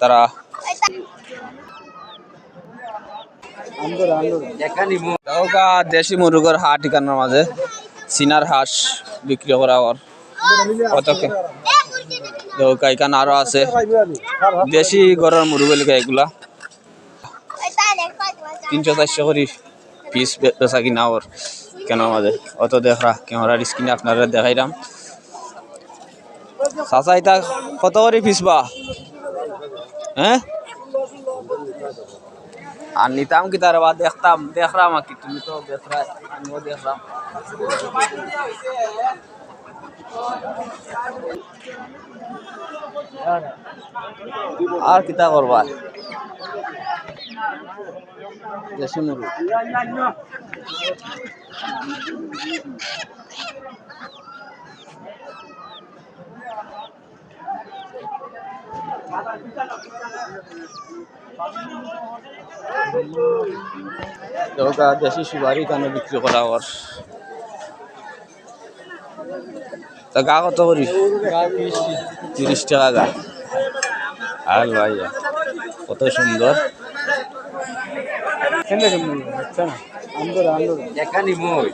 তারা দেশি মুরগের হাট এখানের মাঝে। সিনার হাঁস বিক্রি করা কতকে ওকা এখানে আরও আছে। দেশি গরুর মুরগি লেখা এগুলা। তিনশো চারশো করে পিস বেচা কিনা ওর কেন মাঝে। অত দেখা ক্যামেরার স্ক্রিনে আপনারা দেখাইলাম চাচা, এটা কত করে পিস বা? হ্যাঁ আর নিতাম কি তার বা দেখতাম? দেখলাম আর কি, তুমি তো দেখরা আমিও দেখলাম। আর কিতা করবা? দেশি ওটা দেশি সুপারি কানে বিক্রি করা ওর তা গা কত করি? তিরিশ টাকা গা। আর ভাইয়া কত সুন্দর। এখানে মই